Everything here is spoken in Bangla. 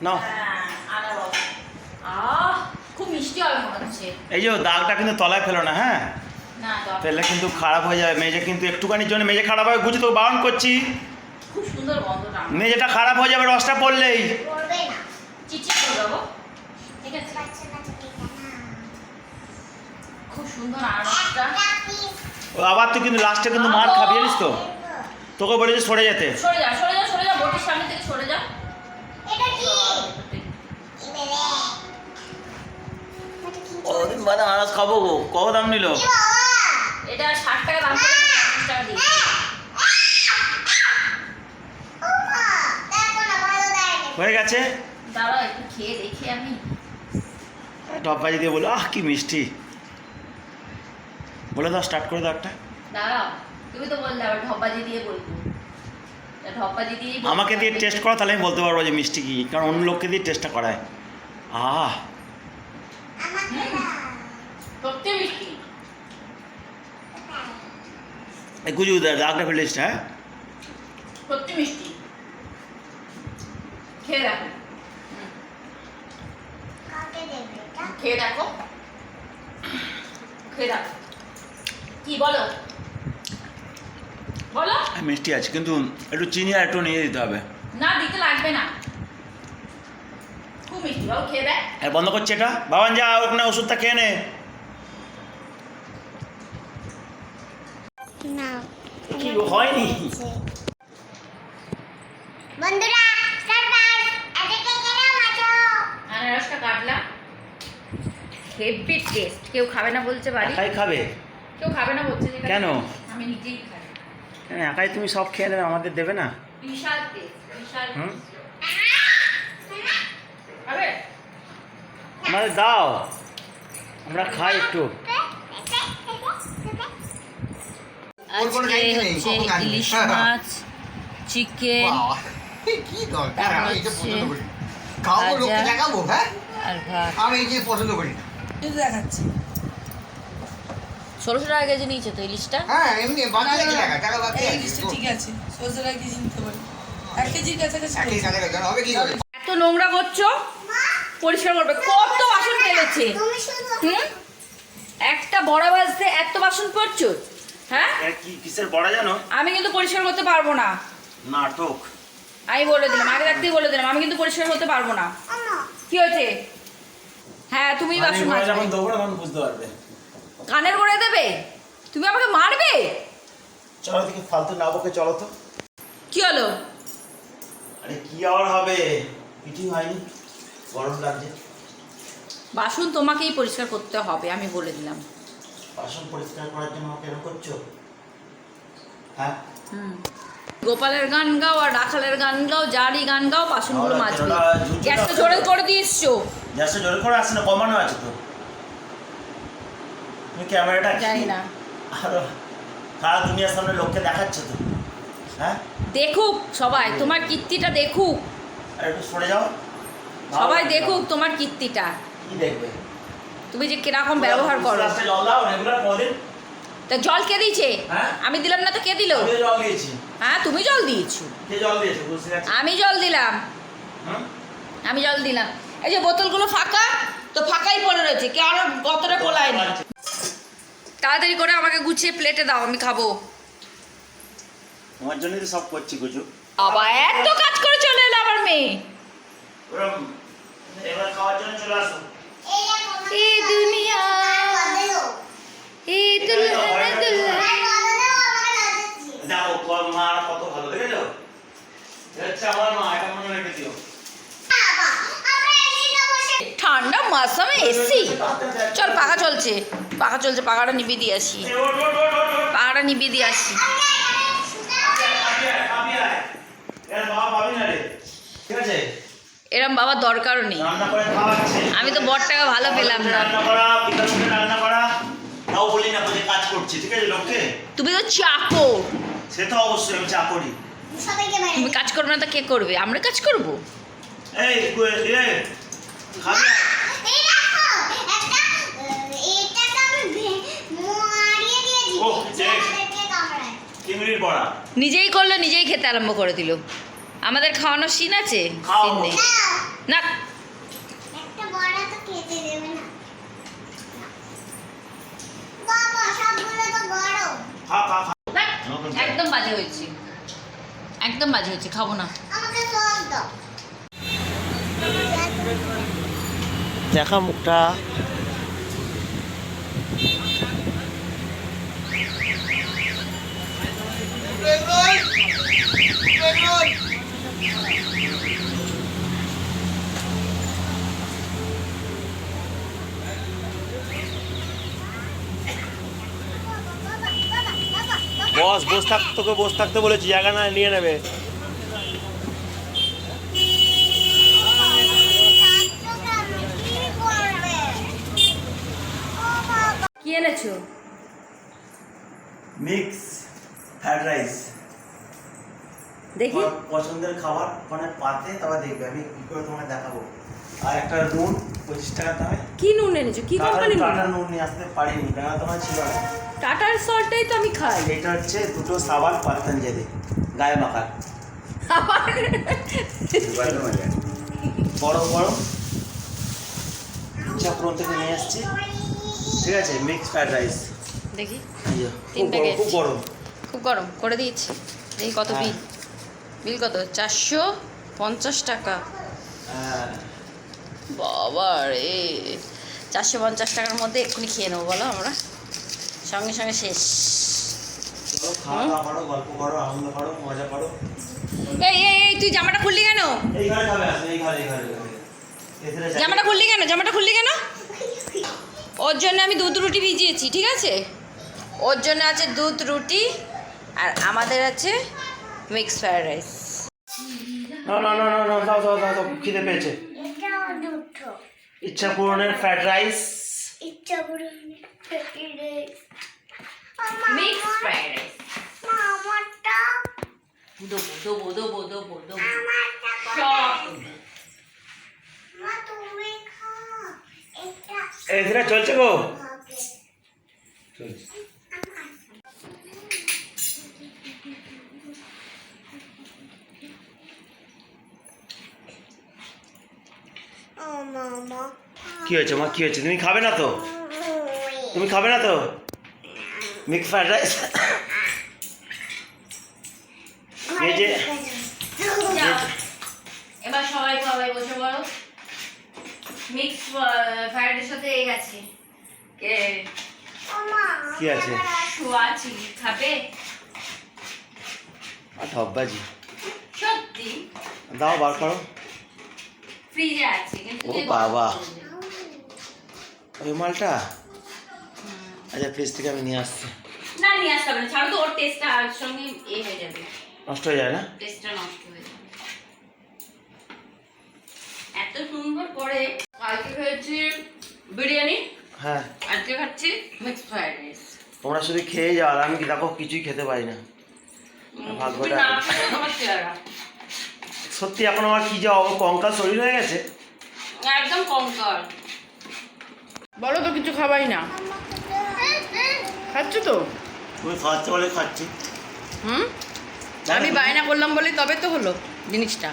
নাও। খুব মিষ্টি এই যে দাগটা কিন্তু তলায় ফেলো না হ্যাঁ? ফেললে কিন্তু খারাপ হয়ে যাবে। মেজে কিন্তু একটুখানির জন্য মেজে খারাপ হবে বুঝে তো, বারণ করছি। মেজেটা খারাপ হয়ে যাবে, রসটা পড়লেই। আবার তুই কিন্তু লাস্টে কিন্তু মার খাবি, জানিস তো? তোকে বলেছে সরে যেতে। সরে যা সরে যা সরে যা, বোটের সামনে থেকে সরে যা এটা কি এবারে এটা কি কদিন বাদে আনারস খাব গো। কত দাম নিল? এটা ষাট টাকা দাম টাকা হয়ে গেছে? দাঁড়াও একটু খেয়ে দেখি আমি। টপবাজি দিয়ে বলো আহ কি মিষ্টি। বলে দাও স্টার্ট করে দাও একটা। দাঁড়াও তুমি তো বললে আবার ঢপবাজি দিয়ে বলব। তা দিয়ে আমাকে দিয়ে টেস্ট করো তাহলে আমি বলতে পারব যে মিষ্টি কি কারণ অন্য লোককে দিয়ে টেস্টটা করায়। আহ আমাকে দাও সত্যি মিষ্টি এই গুজু দাগটা ফেলিস হ্যাঁ? সত্যি মিষ্টি। খেয়ে দেখো। খেয়ে দেখো। খেয়ে দেখো। কি বলো? বলো। হ্যাঁ, মিষ্টি আছে কিন্তু একটু চিনি আর একটু নিয়ে দিতে হবে। না দিতে লাগবে না। খুব মিষ্টি বাবু খেয়ে দেয় আর বন্ধ করছে এটা। বাবান যা ওখানে ওষুধটা খেয়ে নে। না। কি হয়নি? বন্ধুরা সারপ্রাইজ এদিকে কেন আছো আনারসটা কাটলাম। হেভি টেস্ট কেউ খাবে না বলছে বাড়ি। একাই খাবে? কেউ খাবে না বলছে কেন? আমি নিজেই খাই। হ্যাঁ, একাই তুমি সব খেয়ে নেবে আমাদের দেবে না? বিশাল টেস্ট বিশাল হুম? খাবে? আমাদের দাও। আমরা খাই একটু। আজকে হচ্ছে ইলিশ মাছ চিকেন কি দরকার? আমি এটা পছন্দ করি। খাব লোককে দেখাবো হ্যাঁ? আর ভাত। আমি এই জিনিস পছন্দ করি না। দেখাচ্ছি। ষোলোশো টাকা কেজি নিয়েছে তো ইলিশটা? হ্যাঁ এমনি বাকি আছে টাকা টাকা বাকি জিনিসটা ঠিক আছে সজনে এক কেজি নিতে পারি? এক কেজির কাছাকাছি হবে কি করে? এত নোংরা করছ? পরিষ্কার করবে। কত বাসন ফেলেছে? হুম? একটা বড় বাজতে এত বাসন পড়ছো? হ্যাঁ? কি কিসের বড় জানো? আমি কিন্তু পরিষ্কার করতে পারব না। নাটক। আমি বলে দিলাম আগে থাকতেই বলে দিলাম আমি কিন্তু পরিষ্কার করতে পারব না। কি হয়েছে? হ্যাঁ তুমি মানে বাসন মাজবে। যখন দেবো তখন বুঝতে পারবে। কানের করে দেবে? তুমি আমাকে মারবে? চলো দেখি ফালতু না বকে চলো তো। কি হলো? আরে কি আবার হবে? হয়নি। গরম লাগছে। বাসন তোমাকেই পরিষ্কার করতে হবে আমি বলে দিলাম। বাসন পরিষ্কার করার জন্য আমাকে এরকম করছ? হ্যাঁ? হুম। গোপালের গান গাও আর রাখালের গান গাও যারই গান গাও বাসনগুলো মাজবে। গ্যাসটা জোরে করে দিয়ে এসছো। গ্যাসটা জোরে করে আসে না কমানো আছে তো। তুমি ক্যামেরাটা জানি না। আরও সারা দুনিয়ার সামনে লোককে দেখাচ্ছে তো। হ্যাঁ? দেখুক সবাই তোমার কীর্তিটা দেখুক। আর একটু সরে যাও। সবাই দেখুক তোমার কীর্তিটা। কি দেখবে? তুমি যে কীরকম ব্যবহার করো? তা জল কে দিয়েছে? হ্যাঁ? আমি দিলাম না তো কে দিল? হ্যাঁ তুমি জল দিয়েছ। আমি জল দিলাম। আমি জল দিলাম। এই যে বোতলগুলো ফাঁকা তো ফাঁকাই পড়ে রয়েছে। কে আরও গতরে খোলায়নি তাড়াতাড়ি করে আমাকে গুছিয়ে প্লেটে দাও আমি খাব। তোমার জন্যই তো সব করছি কুচু আবার এত কাজ করে চলে এলো আমার মেয়ে। এবার খাওয়ার জন্য চলে আসো কত ভালো দেখেছ? হচ্ছে আমার মা এটা মনে রেখে দিও। ঠান্ডা মাসামে এসি। চল পাখা চলছে। পাখা চলছে পাখাটা নিবিয়ে দিয়ে আসি। পাখাটা নিবিয়ে দিয়ে আসি কাঁপি আয়, কাঁপি আয়। এর বাবা ভাবি না রে ঠিক আছে এরম বাবার দরকারও নেই। আমি তো বরটাকে ভালো পেলাম না। রান্না করা পিতা মুখে রান্না করা তাও বলি না যে কাজ করছি ঠিক আছে লোককে? তুমি তো চাকর। সে তো অবশ্যই আমি চা করি সবাইকে মেরে তুমি কাজ করবে না তো কে করবে? আমরা কাজ করব। এই নিজেই করল নিজেই খেতে আরম্ভ করে দিল। আমাদের খাওয়ানোর সিন আছে? সিন নেই। না। একটা বড় তো খেতে দেবে না। বাবা সবগুলো তো গরম। খা খা খা। না, একদম বাজে হয়েছে। একদম বাজে হয়েছে খাব না। আমাকে দেখা মুখটা। বস বস থাক তোকে বস থাকতে বলেছি জায়গা না নিয়ে নেবে। কি এনেছো? মিক্স ফ্রাইড রাইস দেখি। পছন্দের খাবার ওখানে পাতে তারপর দেখবে আমি কি করে তোমাকে দেখাবো? আর একটা নুন পঁচিশ টাকা দামে। কি নুন এনেছো? কি কোম্পানি টাটা নুন নিয়ে আসতে পারিনি কেন তোমার ছিল না। টাটার সল্টটাই তো আমি খাই। এটা হচ্ছে দুটো সাবান পাতঞ্জলি গায়ে মাখার। বড় বড়। চাপড়ন থেকে নিয়ে আসছি। ঠিক আছে মিক্স ফ্রাইড রাইস দেখি। খুব তিন গরম প্যাকেট। খুব গরম। খুব গরম করে দিয়েছি। দেখি কত হ্যাঁ। বিল। বিল কত? চারশো পঞ্চাশ টাকা। হ্যাঁ। বাবা রে। চারশো পঞ্চাশ টাকার মধ্যে এক্ষুনি খেয়ে নেব বলো আমরা। সঙ্গে সঙ্গে শেষ। এই এই এই তুই জামাটা খুললি কেন। জামাটা খুললি কেন? জামাটা খুললি কেন? ওর জন্য আমি দুধ রুটি ভিজিয়েছি ঠিক আছে? ওর জন্য আছে দুধ রুটি আর আমাদের আছে মিক্স ফ্রাইড রাইস। না না না না না দাও দাও দাও দাও খিদে পেয়েছে। ইচ্ছা পূরণের ফ্রাইড রাইস ইচ্ছা পূরণের ফেটে রে মিক্স ফ্রাইড রাইস আমারটা দেবো দেবো দেবো দেবো দেবো। সব মা এটা চলছে গো। কি হয়েছে মা? কি হয়েছে? তুমি খাবে না তো? তুমি খাবে না তো? Mix fried rice? এই যে এবার সবাই সবাই বসে পড়ো। মিক্স ফ্রাইডের সাথে এই আছে। কে? কি আছে? শোয়া চিলি খাবে? আর ঠকবাজি সত্যি? দাও বার করো। ফ্রিজে আছে ও বাবা। ওই মালটা? আচ্ছা ফ্রিজ থেকে আমি নিয়ে আসছি। না নিয়ে আসতে হবে না। ছাড়ো তো ওর টেস্টটা আর সঙ্গে এ হয়ে যাবে। নষ্ট হয়ে যায় না? টেস্টটা নষ্ট হয়ে যাবে। এত সুন্দর করে কালকে খেয়েছি বিরিয়ানি হ্যাঁ। আজকে খাচ্ছি মিক্স ফ্রাইড রাইস তোমরা শুধু খেয়ে যাও আর আমি কি দেখো কিছুই খেতে পারি না। ভাগ্যটা সত্যি এখন আমার কি যা কঙ্কাল শরীর হয়ে গেছে। একদম কঙ্কাল বলো তো কিছু খাবাই না। খাচ্ছ তো? তুমি খাচ্ছ বলে খাচ্ছি। হুম? আমি বায়না করলাম বলে তবে তো হলো জিনিসটা।